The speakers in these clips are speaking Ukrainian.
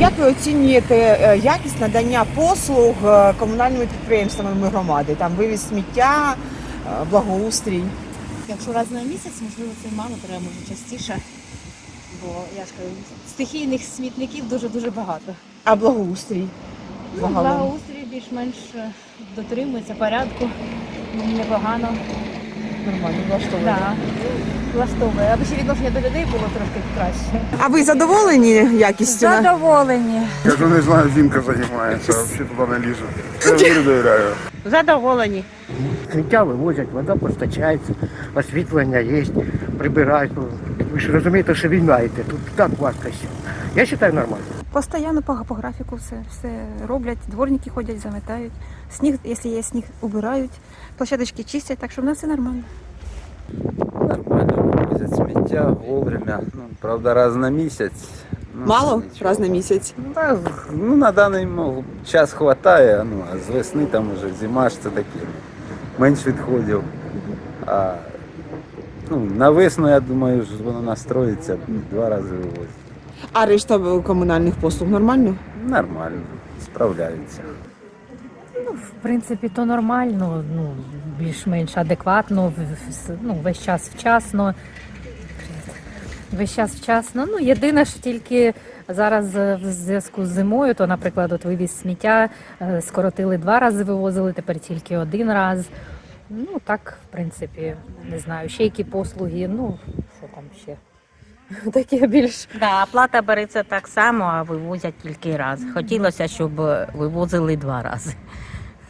Як ви оцінюєте е, якість надання послуг е, комунальними підприємствами громади? Там вивіз сміття, е, благоустрій? Якщо раз на місяць, можливо, це мало, треба може частіше. Бо я ж кажу, стихійних смітників дуже-дуже багато. А благоустрій? Ну, благоустрій більш-менш дотримується порядку, непогано. Нормально, влаштовує. Да. Влаштовує. Аби ще відношення до людей було трошки краще. А ви задоволені якістю? Задоволені. Кажу, не знаю, жінка займається, взагалі туди не лізу. Я не довіряю. Задоволені. Сміття вивозять, вода постачається, освітлення є, прибирають. Ну, Ви ж розумієте, що війна йде, тут так важко все. Я вважаю нормально. Постоянно по, по графіку все, все роблять, дворники ходять, заметають. Сніг, якщо є сніг, убирають, площадочки чистять, так що в нас все нормально. Нормально вивозять сміття вовремя. Ну, правда, раз на місяць. Ну, Мало нічого. раз на місяць. Ну, так, ну, на даний час вистачає, ну, а з весни там вже зима ж це таке. Менш відходів. А ну, на весну, я думаю, воно настроїться, два рази вивозять. А решта комунальних послуг нормально? Нормально, справляються. В принципі, то нормально, ну, більш-менш адекватно, ну, весь час вчасно. Весь час вчасно. Ну, єдине, що тільки зараз е, в зв'язку з зимою, то, наприклад, от вивіз сміття е, скоротили два рази, вивозили, тепер тільки один раз. Ну, так, в принципі, не знаю, ще які послуги, ну, що там ще. Таке більш Да, оплата береться так само, а вивозять тільки раз. Хотілося, щоб вивозили два рази.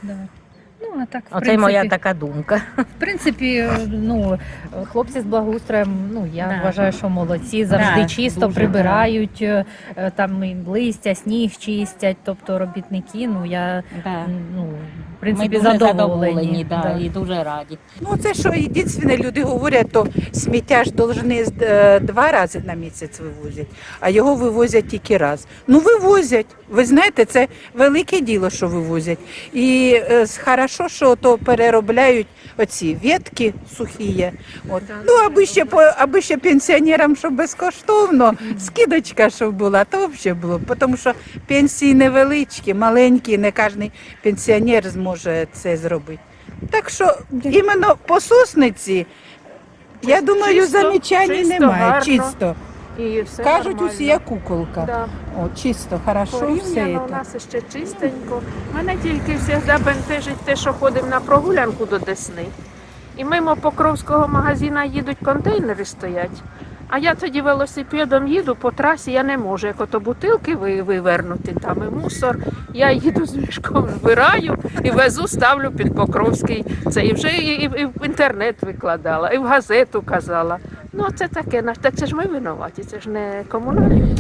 Да. Ну, а так, в Оце принципі, моя така думка. В принципі, ну хлопці з благоустроєм, ну я Да. вважаю, що молодці, завжди Да, чисто дуже, прибирають, е, там і листя, сніг чистять, тобто робітники. Ну я Да. ну в Ми принципі дуже задоволені. да, да. і дуже раді. Ну, це що єдине, люди говорять, то сміття ж должны е, два рази на місяць вивозять, а його вивозять тільки раз. Ну, вивозять. Ви знаєте, це велике діло, що вивозять. І е, хорошо, що то переробляють оці ветки сухі. От. Ну, аби ще, по- аби ще пенсіонерам, щоб безкоштовно, скидочка, щоб була, то взагалі було. Тому що пенсії невеличкі, маленькі, не кожен пенсіонер зможе це зробити. Так що іменно по сосниці, я думаю, чисто, замічань чисто, немає. гарно. Чисто. І все Кажуть, нормально. усі як куколка. Да. О, чисто, хорошо, все у нас ще чистенько. Мене тільки завжди бентежить те, що ходимо на прогулянку до Десни. І мимо Покровського магазина їдуть контейнери стоять. А я тоді велосипедом їду по трасі, я не можу, як ото бутилки ви- вивернути, там і мусор. Я їду з мішком, збираю і везу, ставлю під Покровський. Це і вже і, і, і в інтернет викладала, і в газету казала. Ну, це таке, це ж ми винуваті, це ж не комунальні.